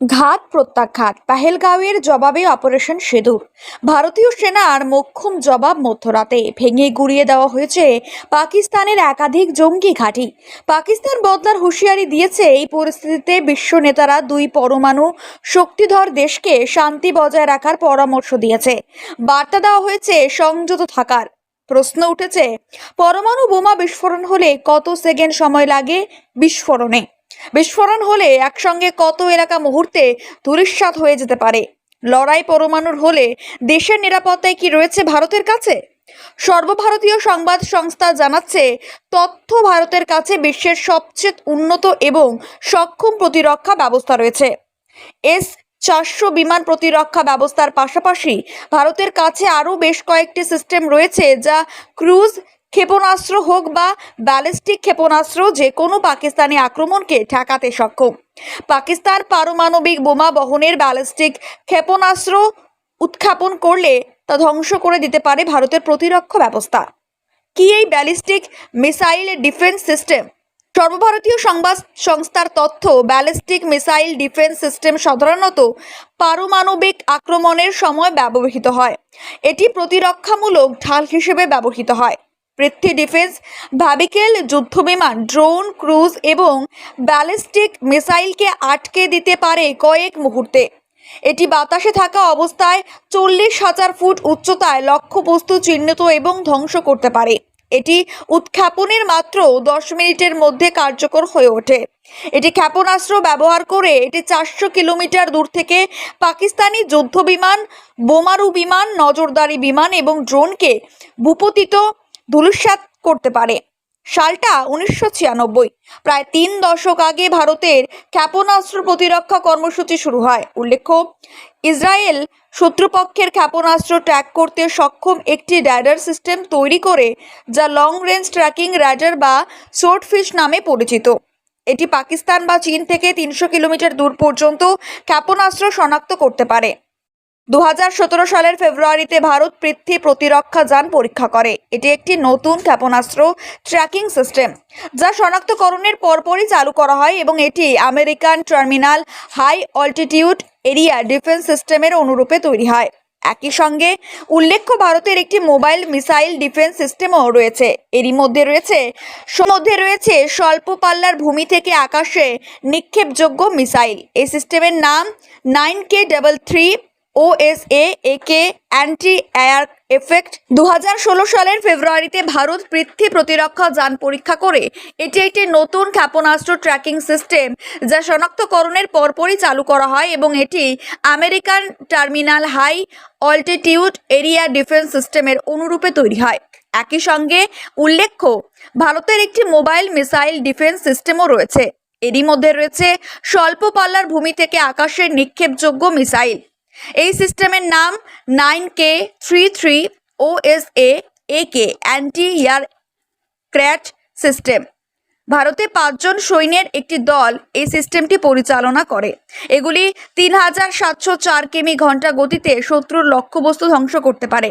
ঘাত প্রত্যাঘাত। পাহেলগাঁওয়ের জবাবে অপারেশন সিঁদুর। ভারতীয় সেনার মোক্ষম জবাব মধ্যরাতে। ভেঙে গুড়িয়ে দেওয়া হয়েছে পাকিস্তানের একাধিক জঙ্গি ঘাঁটি। পাকিস্তান বদলার হুঁশিয়ারি দিয়েছে এই পরিস্থিতিতে বিশ্ব নেতারা দুই পরমাণু শক্তিধর দেশকে শান্তি বজায় রাখার পরামর্শ দিয়েছে। বার্তা দেওয়া হয়েছে সংযত থাকার। প্রশ্ন উঠেছে, পরমাণু বোমা বিস্ফোরণ হলে কত সেকেন্ড সময় লাগে বিস্ফোরণে? বিস্ফোরণ হলে একসঙ্গে কত এলাকা মুহূর্তে ধূলিসাৎ হয়ে যেতে পারে? লড়াই পরমাণুর হলে দেশের নিরাপত্তায় কি রয়েছে ভারতের কাছে? সর্বভারতীয় সংবাদ সংস্থা জানাচ্ছে, তথ্য ভারতের কাছে বিশ্বের সবচেয়ে উন্নত এবং সক্ষম প্রতিরক্ষা ব্যবস্থা রয়েছে। এস চারশো বিমান প্রতিরক্ষা ব্যবস্থার পাশাপাশি ভারতের কাছে আরও বেশ কয়েকটি সিস্টেম রয়েছে যা ক্রুজ ক্ষেপণাস্ত্র হোক বা ব্যালিস্টিক ক্ষেপণাস্ত্র, যে কোনো পাকিস্তানি আক্রমণকে ঠেকাতে সক্ষম। পাকিস্তান পারমাণবিক বোমা বহনের ব্যালিস্টিক ক্ষেপণাস্ত্র উৎক্ষেপণ করলে তা ধ্বংস করে দিতে পারে ভারতের প্রতিরক্ষা ব্যবস্থা। কি এই ব্যালিস্টিক মিসাইল ডিফেন্স সিস্টেম? সর্বভারতীয় সংবাদ সংস্থার তথ্য, ব্যালিস্টিক মিসাইল ডিফেন্স সিস্টেম সাধারণত পারমাণবিক আক্রমণের সময় ব্যবহৃত হয়। এটি প্রতিরক্ষামূলক ঢাল হিসেবে ব্যবহৃত হয়। পৃথ্বী ডিফেন্স ভ্যাবিকেল যুদ্ধবিমান, ড্রোন, ক্রুজ এবং ব্যালিস্টিক মিসাইলকে আটকে দিতে পারে কয়েক মুহূর্তে। এটি বাতাসে থাকা অবস্থায় চল্লিশ হাজার ফুট উচ্চতায় লক্ষ্যবস্তু চিহ্নিত এবং ধ্বংস করতে পারে। এটি উৎক্ষেপণের মাত্র দশ মিনিটের মধ্যে কার্যকর হয়ে ওঠে। এটি ক্ষেপণাস্ত্র ব্যবহার করে এটি চারশো কিলোমিটার দূর থেকে পাকিস্তানি যুদ্ধবিমান, বোমারু বিমান, নজরদারি বিমান এবং ড্রোনকে ভূপতিত ধূলিসাৎ করতে পারে। সালটা উনিশশো ছিয়ানব্বই, প্রায় তিন দশক আগে ভারতের ক্ষেপণাস্ত্র প্রতিরক্ষা কর্মসূচি শুরু হয়। উল্লেখ্য, ইসরায়েল শত্রুপক্ষের ক্ষেপণাস্ত্র ট্র্যাক করতে সক্ষম একটি র্যাডার সিস্টেম তৈরি করে, যা লং রেঞ্জ ট্র্যাকিং র্যাডার বা সোর্টফিশ নামে পরিচিত। এটি পাকিস্তান বা চীন থেকে তিনশো কিলোমিটার দূর পর্যন্ত ক্ষেপণাস্ত্র শনাক্ত করতে পারে। দু হাজার সতেরো সালের ফেব্রুয়ারিতে ভারত পৃথ্বী প্রতিরক্ষা যান পরীক্ষা করে। এটি একটি নতুন ক্ষেপণাস্ত্র ট্র্যাকিং সিস্টেম, যা শনাক্তকরণের পরপরই চালু করা হয় এবং এটি American terminal high altitude area defence সিস্টেমের অনুরূপে তৈরি হয়। একই সঙ্গে উল্লেখ্য, ভারতের একটি মোবাইল মিসাইল ডিফেন্স সিস্টেমও রয়েছে। এরই মধ্যে রয়েছে মধ্যে রয়েছে স্বল্প পাল্লার ভূমি থেকে আকাশে নিক্ষেপযোগ্য মিসাইল। এই সিস্টেমের নাম nine K double three OSA AK anti air effect দু হাজার ষোলো সালের ফেব্রুয়ারিতে ভারত পৃথ্বী প্রতিরক্ষা যান পরীক্ষা করে। এটি একটি নতুন ক্ষেপণাস্ত্র ট্র্যাকিং সিস্টেম যা শনাক্তকরণের পরপরই চালু করা হয় এবং এটি American terminal high altitude area defence সিস্টেমের অনুরূপে তৈরি হয়। একই সঙ্গে উল্লেখ্য, ভারতের একটি মোবাইল মিসাইল ডিফেন্স সিস্টেমও রয়েছে। এরই মধ্যে রয়েছে স্বল্প পাল্লার ভূমি থেকে আকাশের নিক্ষেপযোগ্য মিসাইল এই সিস্টেমের নাম nine K three three O S A K anti air craft system. ভারতে পাঁচজন সৈন্যের একটি দল এই সিস্টেমটি পরিচালনা করে। এগুলি তিন হাজার সাতশো চার কিমি ঘণ্টা গতিতে শত্রুর লক্ষ্যবস্তু ধ্বংস করতে পারে।